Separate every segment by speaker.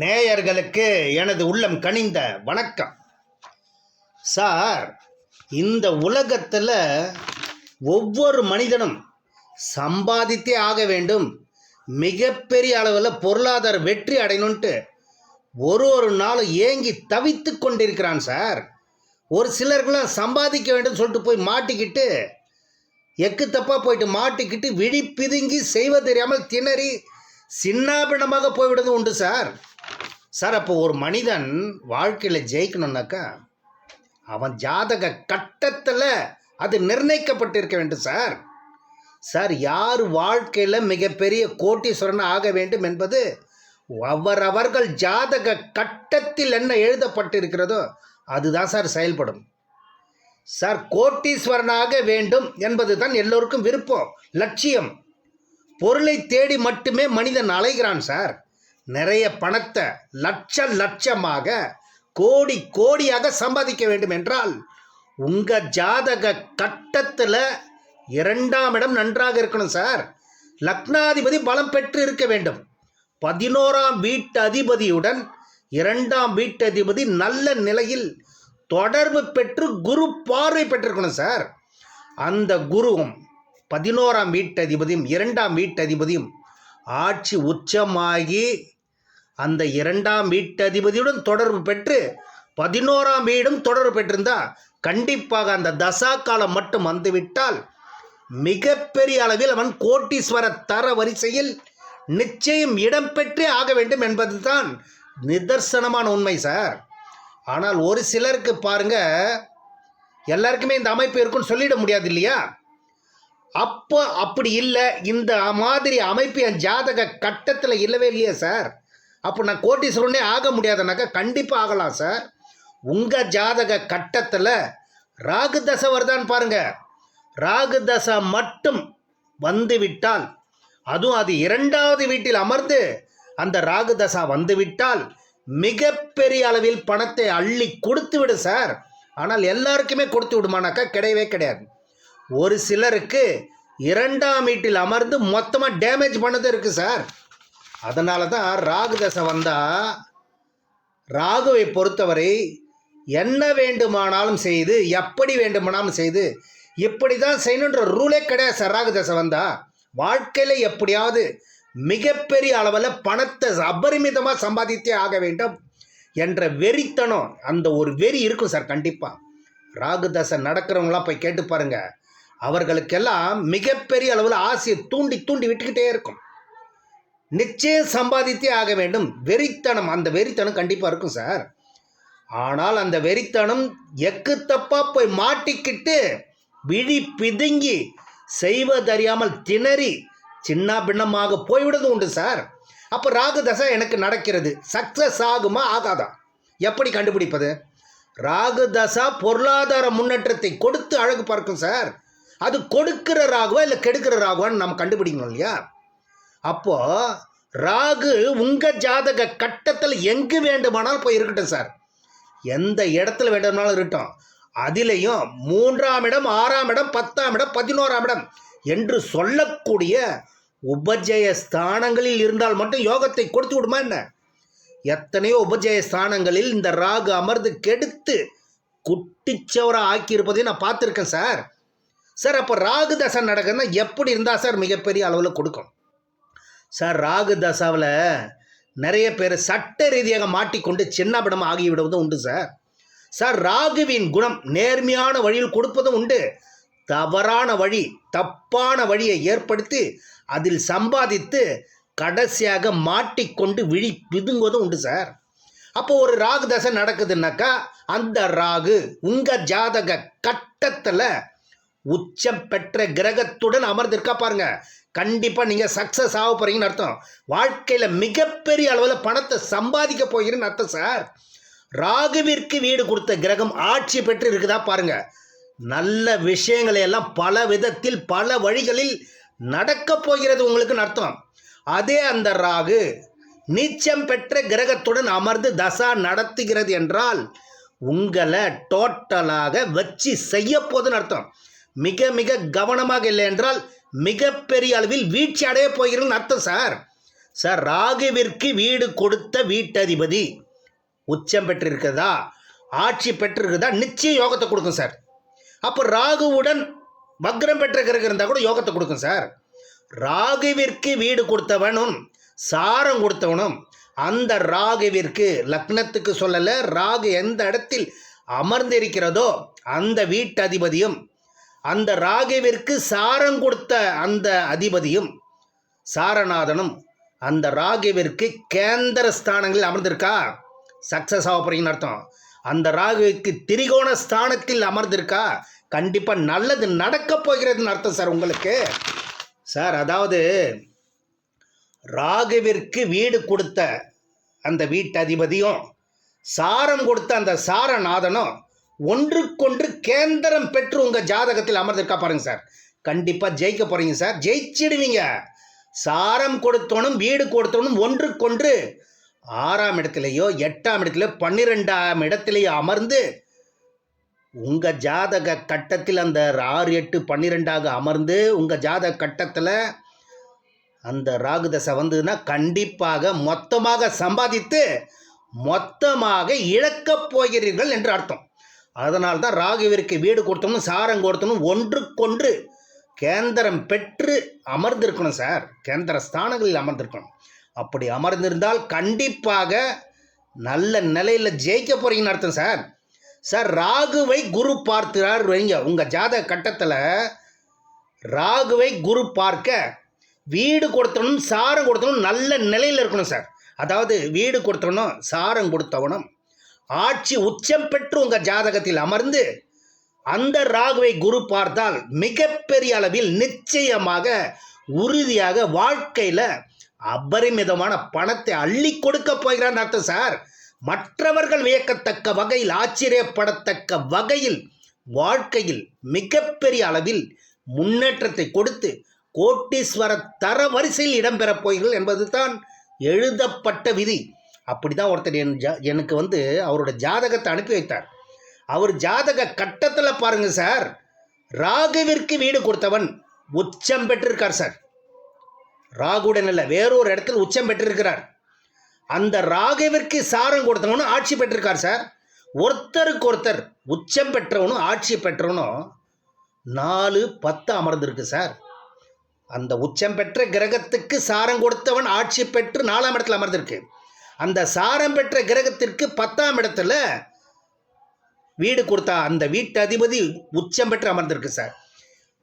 Speaker 1: நேயர்களுக்கு எனது உள்ளம் கனிந்த வணக்கம். சார் இந்த உலகத்தில் ஒவ்வொரு மனிதனும் சம்பாதித்தே ஆக வேண்டும். மிகப்பெரிய அளவில் பொருளாதார வெற்றி அடையணுன்ட்டு ஒரு ஒரு நாளும் ஏங்கி தவித்து கொண்டிருக்கிறான் சார். ஒரு சிலர்கள்லாம் சம்பாதிக்க வேண்டும் சொல்லிட்டு போய் மாட்டிக்கிட்டு எக்கு தப்பாக போயிட்டு மாட்டிக்கிட்டு விழி பிதுங்கி செய்வது தெரியாமல் திணறி சின்னாபின்னமாக போய்விடுவது உண்டு சார். சார் அப்போ ஒரு மனிதன் வாழ்க்கையில் ஜெயிக்கணும்னாக்கா அவன் ஜாதக கட்டத்தில் அது நிர்ணயிக்கப்பட்டிருக்க வேண்டும் சார். சார் யார் வாழ்க்கையில் மிகப்பெரிய கோட்டீஸ்வரன் ஆக வேண்டும் என்பது அவரவர்கள் ஜாதக கட்டத்தில் என்ன எழுதப்பட்டிருக்கிறதோ அதுதான் சார் செயல்படும். சார் கோட்டீஸ்வரனாக வேண்டும் என்பது தான் எல்லோருக்கும் விருப்பம் லட்சியம். பொருளை தேடி மட்டுமே மனிதன் அலைகிறான் சார். நிறைய பணத்தை லட்ச லட்சமாக கோடி கோடியாக சம்பாதிக்க வேண்டும் என்றால் உங்கள் ஜாதக கட்டத்தில் இரண்டாம் இடம் நன்றாக இருக்கணும் சார். லக்னாதிபதி பலம் பெற்று இருக்க வேண்டும். பதினோராம் வீட்டு அதிபதியுடன் இரண்டாம் வீட்டு அதிபதி நல்ல நிலையில் தொடர்பு பெற்று குரு பார்வை பெற்றிருக்கணும் சார். அந்த குருவும் பதினோராம் வீட்டதிபதியும் இரண்டாம் வீட்டதிபதியும் ஆட்சி உச்சமாகி அந்த இரண்டாம் வீட்டதிபதியுடன் தொடர்பு பெற்று பதினோராம் வீடும் தொடர்பு பெற்றிருந்தா கண்டிப்பாக அந்த தசா காலம் மட்டும் வந்துவிட்டால் மிகப்பெரிய அளவில் அவன் கோட்டீஸ்வர தர வரிசையில் நிச்சயம் இடம்பெற்றே ஆக வேண்டும் என்பதுதான் நிதர்சனமான உண்மை சார். ஆனால் ஒரு சிலருக்கு பாருங்க எல்லாருக்குமே இந்த அமைப்பு இருக்குன்னு சொல்லிட முடியாது இல்லையா? அப்போ அப்படி இல்லை. இந்த மாதிரி அமைப்பு என் ஜாதக கட்டத்தில் இல்லவே இல்லையே சார். அப்போ நான் கோட்டீஸ்வரனே ஆக முடியாதுனாக்கா கண்டிப்பாக ஆகலாம் சார். உங்கள் ஜாதக கட்டத்தில் ராகு தசை வருதான்னு பாருங்க. ராகு தசை மட்டும் வந்து விட்டால் அதுவும் அது இரண்டாவது வீட்டில் அமர்ந்து அந்த ராகு தசா வந்துவிட்டால் மிகப்பெரிய அளவில் பணத்தை அள்ளி கொடுத்து விடு சார். ஆனால் எல்லாருக்குமே கொடுத்து விடுமானாக்கா கிடையவே கிடையாது. ஒரு சிலருக்கு இரண்டாம் வீட்டில் அமர்ந்து மொத்தமாக டேமேஜ் பண்ணது இருக்குது சார். அதனால தான் ராகு தசை வந்தால் ராகுவை பொறுத்தவரை என்ன வேண்டுமானாலும் செய்து எப்படி வேண்டுமானாலும் செய்து இப்படி தான் செய்யணுன்ற ரூலே கிடையாது சார். ராகு தசை வந்தால் வாழ்க்கையில் எப்படியாவது மிகப்பெரிய அளவில் பணத்தை அபரிமிதமாக சம்பாதித்தே ஆக வேண்டும் என்ற வெறித்தனம் அந்த ஒரு வெறி இருக்கும் சார் கண்டிப்பாக ராகு தசை நடக்கிறவங்களாம் போய் கேட்டு பாருங்கள் அவர்களுக்கெல்லாம் மிகப்பெரிய அளவில் ஆசையை தூண்டி தூண்டி விட்டுக்கிட்டே இருக்கும். நிச்சயம் சம்பாதித்தே ஆக வேண்டும். வெறித்தனம் அந்த வெறித்தனம் கண்டிப்பாக இருக்கும் சார். ஆனால் அந்த வெறித்தனம் எக்கு தப்பா போய் மாட்டிக்கிட்டு விழி பிதுங்கி செய்வதறியாமல் திணறி சின்ன பின்னமாக போய்விடுறது உண்டு சார். அப்போ ராகு தசை எனக்கு நடக்கிறது. சக்ஸஸ் ஆகுமா ஆகாதா? எப்படி கண்டுபிடிப்பது? ராகு தசா பொருளாதார முன்னேற்றத்தை கொடுத்து அழகு பார்க்கும் சார். அது கொடுக்கிற ராகுவா இல்லை கெடுக்கிற ராகுவான்னு நம்ம கண்டுபிடிக்கணும் இல்லையா? அப்போ ராகு உங்க ஜாதக கட்டத்தில் எங்கு வேண்டுமானாலும் போய் இருக்கட்டும் சார். எந்த இடத்துல வேண்டுமானாலும் இருக்கட்டும். அதிலையும் மூன்றாம் இடம் ஆறாம் இடம் பத்தாம் இடம் பதினோராம் இடம் என்று சொல்லக்கூடிய உபஜய ஸ்தானங்களில் இருந்தால் மட்டும் யோகத்தை கொடுத்து விடுமா என்ன? எத்தனையோ உபஜய ஸ்தானங்களில் இந்த ராகு அமர்ந்து கெடுத்து குட்டிச்சவராக ஆக்கியிருப்பதையும் நான் பார்த்துருக்கேன் சார். சார் அப்போ ராகு தசை நடக்குதுன்னா எப்படி இருந்தால் சார் மிகப்பெரிய அளவில் கொடுக்கும்? சார் ராகு தசாவில் நிறைய பேர் சட்ட ரீதியாக மாட்டிக்கொண்டு சின்னபிடம் ஆகிவிடுவதும் உண்டு சார். சார் ராகுவின் குணம் நேர்மையான வழியில் கொடுப்பதும் உண்டு. தவறான வழி தப்பான வழியை ஏற்படுத்தி அதில் சம்பாதித்து கடைசியாக மாட்டிக்கொண்டு விழி விதுங்குவதும் உண்டு சார். அப்போ ஒரு ராகு தசை நடக்குதுன்னாக்கா அந்த ராகு உங்கள் ஜாதக கட்டத்தில் உச்சம் பெற்ற கிரகத்துடன் அமர்ந்திருக்கா பாருங்க. கண்டிப்பாக நீங்கள் சக்ஸஸ் ஆக போகிறீங்கன்னு அர்த்தம். வாழ்க்கையில் மிகப்பெரிய அளவில் பணத்தை சம்பாதிக்க போகிறேன்னு அர்த்தம் சார் ராகுவிற்கு வீடு கொடுத்த கிரகம் ஆட்சி பெற்று இருக்குதா பாருங்க. நல்ல விஷயங்களை எல்லாம் பல விதத்தில் பல வழிகளில் நடக்கப் போகிறது உங்களுக்குன்னு அர்த்தம். அதே அந்த ராகு நீச்சம் பெற்ற கிரகத்துடன் அமர்ந்து தசா நடத்துகிறது என்றால் உங்களை டோட்டலாக வச்சு செய்ய போதுன்னு அர்த்தம். மிக மிக கவனமாக இல்லை என்றால் மிகப்பெரிய அளவில் வீழ்ச்சி அடைய போகிறதுன்னு அர்த்தம் சார். சார் ராகுவிற்கு வீடு கொடுத்த வீட்டதிபதி உச்சம் பெற்றிருக்கிறதா? ஆட்சி பெற்றிருக்கிறதா? நிச்சய யோகத்தை கொடுக்கும் சார். அப்போ ராகுவுடன் வக்ரம் பெற்ற கிரகம் இருந்தால் கூட யோகத்தை கொடுக்கும் சார். ராகுவிற்கு வீடு கொடுத்தவனும் சாரம் கொடுத்தவனும் அந்த ராகுவிற்கு லக்னத்துக்கு சொல்லலை ராகு எந்த இடத்தில் அமர்ந்திருக்கிறதோ அந்த வீட்டதிபதியும் அந்த ராகவிற்கு சாரம் கொடுத்த அந்த அதிபதியும் சாரநாதனும் அந்த ராகுவிற்கு கேந்திர ஸ்தானங்களில் அமர்ந்திருக்கா? சக்ஸஸ் ஆக போறீங்கன்னு அர்த்தம். அந்த ராகுவிற்கு திரிகோண ஸ்தானத்தில் அமர்ந்திருக்கா? கண்டிப்பாக நல்லது நடக்கப் போகிறதுன்னு அர்த்தம் சார் உங்களுக்கு. சார் அதாவது ராகுவிற்கு வீடு கொடுத்த அந்த வீட்டு அதிபதியும் சாரம் கொடுத்த அந்த சாரநாதனும் ஒன்றுக்கொன்று கேந்திரம் பெற்று உங்கள் ஜாதகத்தில் அமர்ந்திருக்கா பாருங்க சார். கண்டிப்பாக ஜெயிக்க போகிறீங்க சார். ஜெயிச்சிடுவீங்க. சாரம் கொடுத்தவனும் வீடு கொடுத்தவனும் ஒன்றுக்கொன்று ஆறாம் இடத்துலையோ எட்டாம் இடத்துலையோ பன்னிரெண்டாம் இடத்துலையோ அமர்ந்து உங்கள் ஜாதக கட்டத்தில் அந்த ஆறு எட்டு பன்னிரெண்டாக அமர்ந்து உங்கள் ஜாதக கட்டத்தில் அந்த ராகு தசை வந்ததுன்னா கண்டிப்பாக மொத்தமாக சம்பாதித்து மொத்தமாக இழக்கப் போகிறீர்கள் என்று அர்த்தம். அதனால் தான் ராகுவிற்கு வீடு கொடுத்தணும் சாரம் கொடுத்தணும் ஒன்றுக்கொன்று கேந்திரம் பெற்று அமர்ந்திருக்கணும் சார். கேந்திர ஸ்தானங்களில் அமர்ந்திருக்கணும். அப்படி அமர்ந்திருந்தால் கண்டிப்பாக நல்ல நிலையில் ஜெயிக்க போகிறீங்கன்னு அர்த்தம் சார். சார் ராகுவை குரு பார்க்கிறார் வைங்க. உங்கள் ஜாதக கட்டத்தில் ராகுவை குரு பார்க்க வீடு கொடுத்தவனும் சாரம் கொடுத்தவனும் நல்ல நிலையில் இருக்கணும் சார். அதாவது வீடு கொடுத்தவனும் சாரம் கொடுத்தவனும் ஆட்சி உச்சம் பெற்று உங்கள் ஜாதகத்தில் அமர்ந்து அந்த ராகுவை குரு பார்த்தால் மிகப்பெரிய அளவில் நிச்சயமாக உறுதியாக வாழ்க்கையில் அபரிமிதமான பணத்தை அள்ளி கொடுக்க போகிறான் அர்த்தம் சார். மற்றவர்கள் வியக்கத்தக்க வகையில் ஆச்சரியப்படத்தக்க வகையில் வாழ்க்கையில் மிகப்பெரிய அளவில் முன்னேற்றத்தை கொடுத்து கோட்டீஸ்வர தர வரிசையில் இடம்பெறப் போகிறீர்கள் என்பது தான் எழுதப்பட்ட விதி. அப்படி தான் ஒருத்தர் என் ஜா எனக்கு வந்து அவரோட ஜாதகத்தை அனுப்பி வைத்தார். அவர் ஜாதக கட்டத்தில் பாருங்க சார் ராகுவிற்கு வீடு கொடுத்தவன் உச்சம் பெற்றிருக்கார் சார். ராகுடன் இல்லை வேறொரு இடத்துல உச்சம் பெற்றிருக்கிறார். அந்த ராகுவிற்கு சாரம் கொடுத்தவனும் ஆட்சி பெற்றிருக்கார் சார். ஒருத்தருக்கு ஒருத்தர் உச்சம் பெற்றவனும் ஆட்சி பெற்றவனும் நாலு பத்து அமர்ந்திருக்கு சார். அந்த உச்சம் பெற்ற கிரகத்துக்கு சாரம் கொடுத்தவன் ஆட்சி பெற்று நாலாம் இடத்துல அமர்ந்திருக்கு. அந்த சாரம் பெற்ற கிரகத்திற்கு பத்தாம் இடத்துல வீடு கொடுத்தா அந்த வீட்டு அதிபதி உச்சம் பெற்று அமர்ந்திருக்கு சார்.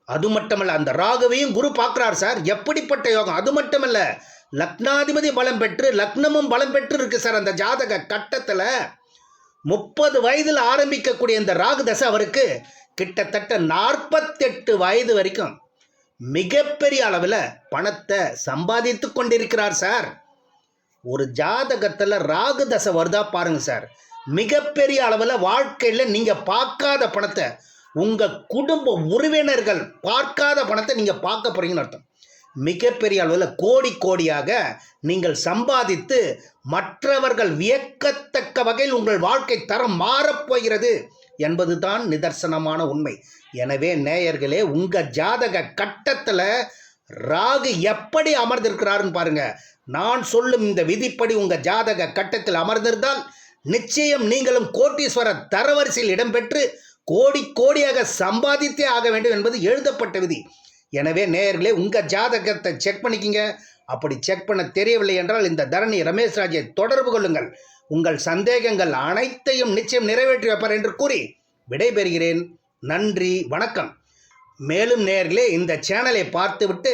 Speaker 1: அது மட்டுமல்ல அந்த ராகுவையும் குரு பார்க்குறார் சார். எப்படிப்பட்ட யோகம்? அது மட்டுமல்ல லக்னாதிபதி பலம் பெற்று லக்னமும் பலம் பெற்று இருக்கு சார் அந்த ஜாதக கட்டத்தில். முப்பது வயதில் ஆரம்பிக்கக்கூடிய இந்த ராகு தசை அவருக்கு கிட்டத்தட்ட நாற்பத்தெட்டு வயது வரைக்கும் மிகப்பெரிய அளவில் பணத்தை சம்பாதித்து கொண்டிருக்கிறார் சார். ஒரு ஜாதகத்தில் ராகு தசை வருதா பாருங்கள் சார். மிகப்பெரிய அளவில் வாழ்க்கையில் நீங்கள் பார்க்காத பணத்தை உங்கள் குடும்ப உறவினர்கள் பார்க்காத பணத்தை நீங்கள் பார்க்க போகிறீங்கன்னு அர்த்தம். மிகப்பெரிய அளவில் கோடி கோடியாக நீங்கள் சம்பாதித்து மற்றவர்கள் வியக்கத்தக்க வகையில் உங்கள் வாழ்க்கை தரம் மாறப்போகிறது என்பது தான் நிதர்சனமான உண்மை. எனவே நேயர்களே உங்கள் ஜாதக கட்டத்தில் ராகு எப்படி அமர்ந்திருக்கிறாருன்னு பாருங்கள் நான் சொல்லும் இந்த விதிப்படி உங்கள் ஜாதக கட்டத்தில் அமர்ந்திருந்தால் நிச்சயம் நீங்களும் கோட்டீஸ்வர தரவரிசையில் இடம்பெற்று கோடி கோடியாக சம்பாதித்தே ஆக வேண்டும் என்பது எழுதப்பட்ட விதி. எனவே நேயர்களே உங்கள் ஜாதகத்தை செக் பண்ணிக்கிங்க. அப்படி செக் பண்ண தெரியவில்லை என்றால் இந்த தரணி ரமேஷ் ராஜை தொடர்பு கொள்ளுங்கள். உங்கள் சந்தேகங்கள் அனைத்தையும் நிச்சயம் நிறைவேற்றி வைப்பார் என்று கூறி விடைபெறுகிறேன். நன்றி வணக்கம். மேலும் நேர்களே இந்த சேனலை பார்த்துவிட்டு